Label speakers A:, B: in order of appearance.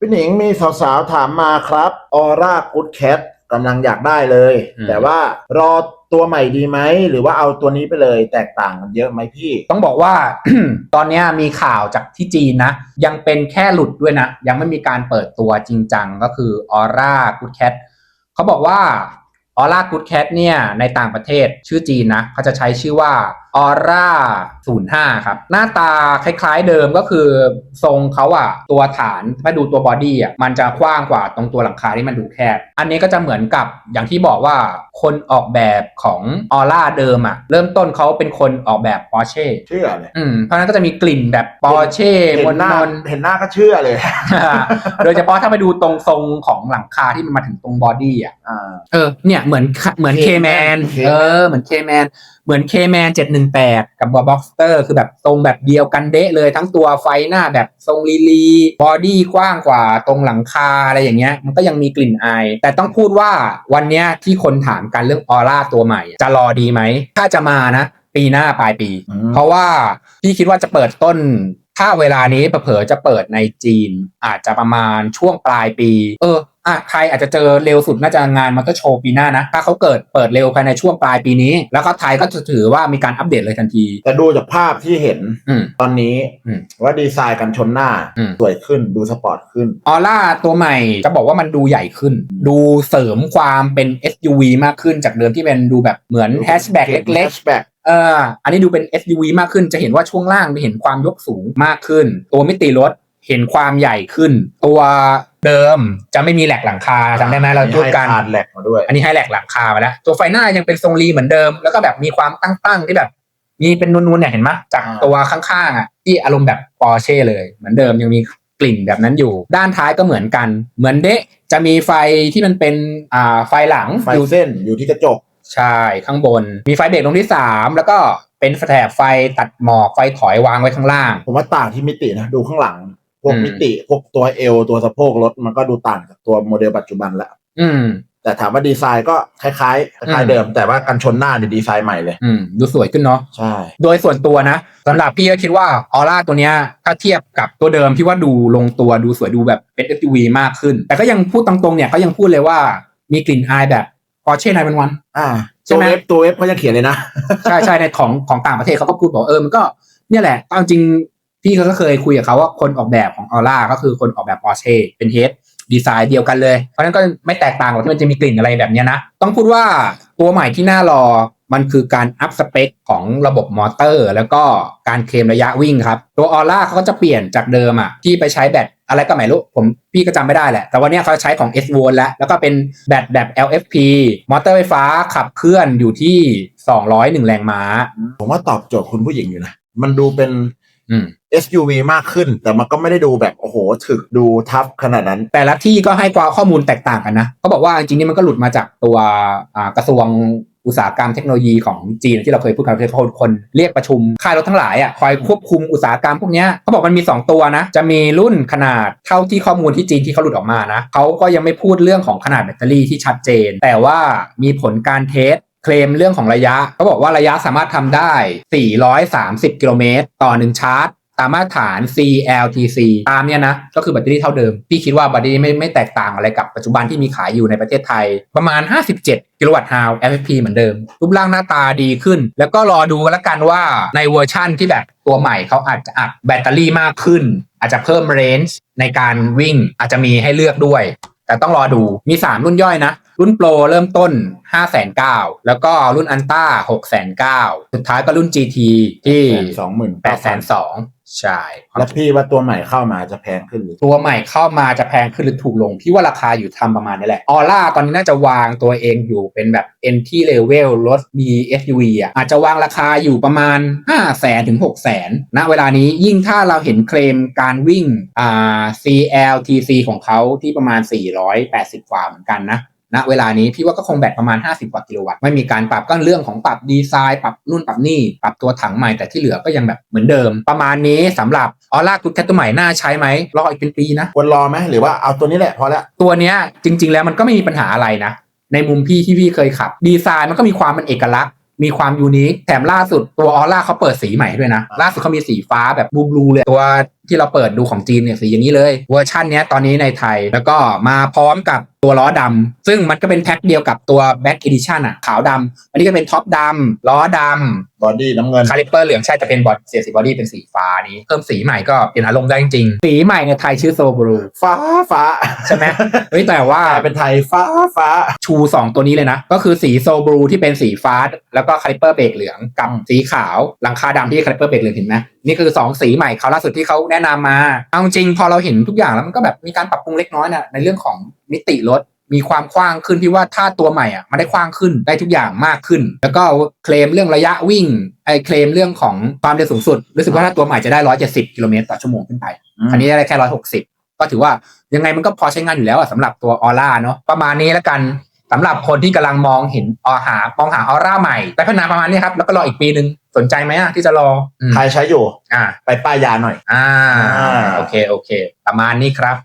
A: พี่หนิงมีสาวๆถามมาครับออร่ากูดแคทกำลังอยากได้เลย
B: อืม
A: แต่ว่ารอตัวใหม่ดีไหม หรือว่าเอาตัวนี้ไปเลยแตกต่างกันเยอะไหมพี่
B: ต้องบอกว่า ตอนเนี้ยมีข่าวจากที่จีนนะ ยังเป็นแค่หลุดด้วยนะ ยังไม่มีการเปิดตัวจริงจังก็คือออร่ากูดแคทเขาบอกว่า ออร่ากูดแคทเนี่ยในต่างประเทศชื่อจีนนะเขาจะใช้ชื่อว่าออร่า05 ครับ หน้าตาคล้ายๆเดิมก็คือทรงเขาอะตัวฐานถ้าดูตัวบอดี้อะมันจะกว้างกว่าตรงตัวหลังคาที่มันดูแคบ อันนี้ก็จะเหมือนกับอย่างที่บอกว่าคนออกแบบของออร่าเดิมอะเริ่มต้นเขาเป็นคนออกแบบปอร์เช่
A: เชื่อเลย
B: อืมเพราะฉะนั้นก็จะมีกลิ่นแบบปอร์เช่
A: เห็
B: ม
A: นหน้าน
B: น
A: เห็นหน้าก็เชื่อเลย
B: ๆโดยเฉพาะถ้าไปดูตรงทรงของหลังคาที่มันมาถึงตรงบอดี้อะ
A: อ่า
B: เออเนี่ยเหมือนเหมือนเค
A: K-Man
B: แมน
A: K-Man
B: เออเหมือนเคแมนเหมือนเคแมนเจ็ดหนึ่งแปดกับบ็อกสเตอร์คือแบบทรงแบบเดียวกันเดะเลยทั้งตัวไฟหน้าแบบทรงลีลีบอดี้กว้างกว่าตรงหลังคาอะไรอย่างเงี้ย มันก็ยังมีกลิ่นอาย แต่ต้องพูดว่าวันเนี้ยที่คนถามกันเรื่องออร่าตัวใหม่ จะรอดีไหม ถ้าจะมานะ ปีหน้าปลายปี
A: อืม
B: เพราะว่าพี่คิดว่าจะเปิดต้น ถ้าเวลานี้เผลอๆจะเปิดในจีน อาจจะประมาณช่วงปลายปี เออ อะไทยอาจจะเจอเร็วสุดน่าจะงานมันก็โชว์ปีหน้านะ ถ้าเขาเกิดเปิดเร็วภายในช่วงปลายปีนี้ แล้วก็ไทยก็จะถือว่ามีการอัปเดตเลยทันที
A: แต่ดูจากภาพที่เห็น
B: อืม
A: ตอนนี้
B: อืม
A: ว่าดีไซน์กันชนหน้า
B: อืม
A: สวยขึ้นดูสปอร์ตขึ้น
B: ออร่าตัวใหม่จะบอกว่ามันดูใหญ่ขึ้น ดูเสริมความเป็น SUV มากขึ้นจากเดิมที่เป็นดูแบบเหมือนแฮชแบ็กเล็กๆ
A: แบ็ก
B: เอออันนี้ดูเป็น SUV มากขึ้นจะเห็นว่าช่วงล่างเห็นความยกสูงมากขึ้น ตัวมิติรถ เห็นความใหญ่ขึ้น ตัวเดิมจะไม่มีแหลกหลังคาจำได้ไหมเราพูดกัน
A: ให้คานแหลกมาด้วย
B: อันนี้ให้แหลกหลังคาไปแล้วตัวไฟหน้ายังเป็นทรงรีเหมือนเดิม แล้วก็แบบมีความตั้งๆที่แบบมีเป็นนูนๆเนี่ยเห็นไหมจาก
A: อ่า
B: ตัวข้างๆอะที่อารมณ์แบบปอร์เช่เลย เหมือนเดิมยังมีกลิ่นแบบนั้นอยู่ ด้านท้ายก็เหมือนกัน เหมือนเดะจะมีไฟที่มันเป็นอ่าไฟหลัง
A: ไฟ
B: อยู่
A: เส้นอยู่ที่กระจก
B: ใช่ข้างบน มีไฟเบรกตรงที่ 3 แล้วก็เป็นแถบไฟตัดหมอกไฟถอยวางไว้ข้างล่าง
A: ผมว่าต่างที่มิตินะดูข้างหลัง พวก
B: อืม
A: มิติพวกตัวเอวตัวสะโพกรถมันก็ดูต่างจากตัวโมเดลปัจจุบันแล้ว
B: อืม
A: แต่ถามว่าดีไซน์ก็คล้ายๆคล้าย
B: อืม
A: ๆเดิม แต่ว่ากันชนหน้าเนี่ยดีไซน์ใหม่เลย
B: อืม ดูสวยขึ้นเนาะ
A: ใช่
B: โดยส่วนตัวนะสำหรับพี่ก็คิดว่าออร่าตัวเนี้ยถ้าเทียบกับตัวเดิมพี่ว่าดูลงตัวดูสวยดูแบบเป็น SUV มากขึ้น แต่ก็ยังพูดตรงๆเนี่ยเขายังพูดเลยว่ามีกลิ่นอายแบบ Porsche 911
A: อ่า
B: ใช่
A: ตัว
B: ไหม
A: เว็บตัวเว็บเขายังเขียนเลยนะ
B: ใช่ใช่ในของของต่างประเทศเขาก็พูดบอกเออมันก็เนี่ยแหละเอาจริง พี่เขาก็เคยคุยกับเขาว่าคนออกแบบของออร่าก็คือคนออกแบบ Porsche เป็นเฮดดีไซน์เดียวกันเลย เพราะฉะนั้นก็ไม่แตกต่างกับที่มันจะมีกลิ่นอะไรแบบนี้นะ ต้องพูดว่าตัวใหม่ที่น่ารอมันคือการอัพสเปคของระบบมอเตอร์ แล้วก็การเคลมระยะวิ่งครับ ตัวออร่าเขาก็จะเปลี่ยนจากเดิมอะที่ไปใช้แบตอะไรก็ไม่รู้ ผมพี่ก็จำไม่ได้แหละ แต่วันนี้เขาใช้ของ S v o l แล้ว แล้วก็เป็นแบตแบบ LFP มอเตอร์ไฟฟ้าขับเคลื่อนอยู่ที่ 201 แรงม้า
A: ผมว่าตอบโจทย์คุณผู้หญิงอยู่นะ มันดูเป็น SUV มากขึ้น แต่มันก็ไม่ได้ดูแบบโอ้โหถึกดูทับขนาดนั้น
B: แต่ละที่ก็ให้ความข้อมูลแตกต่างกันนะเขาบอกว่าจริงๆนี่มันก็หลุดมาจากตัวอ่ากระทรวงอุตสาหกรรมเทคโนโลยีของจีนที่เราเคยพูดกันที่เขาคนเรียกประชุมค่ายรถทั้งหลายอะคอยควบคุมอุตสาหกรรมพวกเนี้ยเขาบอกมันมี 2 ตัวนะ จะมีรุ่นขนาดเท่าที่ข้อมูลที่จีนที่เขาหลุดออกมานะเขาก็ยังไม่พูดเรื่องของขนาดแบตเตอรี่ที่ชัดเจน แต่ว่ามีผลการเทส เคลมเรื่องของระยะเขาบอกว่าระยะสามารถทำได้ 430 กิโลเมตร ต่อหนึ่งชาร์จตามมาตรฐาน CLTC ตามเนี่ยนะ ก็คือแบตเตอรี่เท่าเดิม พี่คิดว่าแบตเตอรี่ไม่ไม่แตกต่างอะไรกับปัจจุบันที่มีขายอยู่ในประเทศไทย ประมาณ 57 กิโลวัตต์ฮาว FFP เหมือนเดิม รูปร่างหน้าตาดีขึ้น แล้วก็รอดูกันละกันว่าในเวอร์ชั่นที่แบบตัวใหม่เขาอาจจะอัดแบตเตอรี่มากขึ้น อาจจะเพิ่มเรนจ์ในการวิ่งอาจจะมีให้เลือกด้วย แต่ต้องรอดูมี 3 รุ่นย่อยนะ รุ่นโปรเริ่มต้น 5 9 0 0 0แล้วก็รุ่นอันต้า6 9 0 0 0สุดท้ายก็รุ่น GT ที่
A: สองหมื่น
B: 8 2 0 0 0ใช่
A: แล้วพี่ว่าตัวใหม่เข้ามาจะแพงขึ้นหรือ
B: ตัวใหม่เข้ามาจะแพงขึ้นหรือถูกลง พี่ว่าราคาอยู่ทำประมาณนี้แหละออร่าตอนนี้น่าจะวางตัวเองอยู่เป็นแบบ entry level รถมี SUV อะอาจจะวางราคาอยู่ประมาณ 5 0 0แสนถึง6 0แสนณเวลานี้ยิ่งถ้าเราเห็นเคลมการวิ่งอ่า CLTC ของเขาที่ประมาณ 480กว่าเหมือนกันนะ ณเวลานี้พี่ว่าก็คงแบตประมาณ 50 กว่ากิโลวัตต์ไม่มีการปรับก็เรื่องของปรับดีไซน์ปรับนู่นปรับนี่ปรับตัวถังใหม่แต่ที่เหลือก็ยังแบบเหมือนเดิม ประมาณนี้สำหรับออร่ากุดแคทตัวใหม่น่าใช้ไหมรออีกเป็นปีนะ
A: ควรรอไหมหรือว่าเอาตัวนี้แหละพอแล้ว
B: ตัวเนี้ยจริง ๆ แล้วมันก็ไม่มีปัญหาอะไรนะ ในมุมพี่ที่พี่เคยขับ ดีไซน์มันก็มีความเป็นเอกลักษณ์มีความยูนิคแถมล่าสุดตัวออร่าเขาเปิดสีใหม่ด้วยนะ ล่าสุดเขามีสีฟ้าแบบบลูๆเลยตัว ที่เราเปิดดูของจีนเนี่ยสีอย่างนี้เลยเวอร์ชันเนี้ยตอนนี้ในไทย แล้วก็มาพร้อมกับตัวล้อดำซึ่งมันก็เป็นแพ็คเดียวกับตัว Back Edition อะขาวดำอันนี้ก็เป็นท็อปดำล้อดำ
A: บอดี้น้ำเงิน
B: คาลิปเปอร์เหลืองใช่แต่เป็นบอดเสียสีบอดี้เป็นสีฟ้านี้ เพิ่มสีใหม่ก็เปลี่ยนอารมณ์ได้จริงๆสีใหม่ในไทยชื่อโซบรู
A: ฟ้าฟ้า
B: ใช่ไหมเฮ้ยแต่ว่า
A: กลายเป็นไทยฟ้าฟ้า
B: ชู 2 ตัวนี้เลยนะ ก็คือสีโซบรูที่เป็นสีฟ้า แล้วก็คาลิปเปอร์เบรกเหลืองกับ
A: อืม
B: สีขาวหลังคาดำที่คาลิปเปอร์เบรกเหลืองเห็นไหม นี่คือ2สีใหม่เขาวล่าสุดที่เขาแนะนำมาเอาจริงพอเราเห็นทุกอย่างแล้วมันก็แบบมีการปรับปรุงเล็กน้อยนะในเรื่องของมิติรถมีความกว้างขึ้นที่ว่าถ้าตัวใหม่อะมันได้กว้างขึ้นได้ทุกอย่างมากขึ้น แล้วก็เคลมเรื่องระยะวิ่งไอ้เคลมเรื่องของความเร็วสูงสุด รู้สึกว่าถ้าตัวใหม่จะได้170กิโลเมตรต่อชั่วโมงขึ้นไปอันนี้ได้แค่160ก็ถือว่ายังไงมันก็พอใช้งานอยู่แล้วอะสำหรับตัวออร่าเนาะประมาณนี้แล้วกัน สำหรับคนที่กำลังมองเห็นออหามองหาออร่าใหม่ไปพัฒนาประมาณนี้ครับ แล้วก็รออีกปีหนึ่งสนใจไหมอะที่จะรออืม
A: ใครใช้อยู่
B: อ่า
A: ไปป้ายยาหน่อย
B: อ่า
A: อ่า
B: โอเค โอเค ประมาณนี้ครับ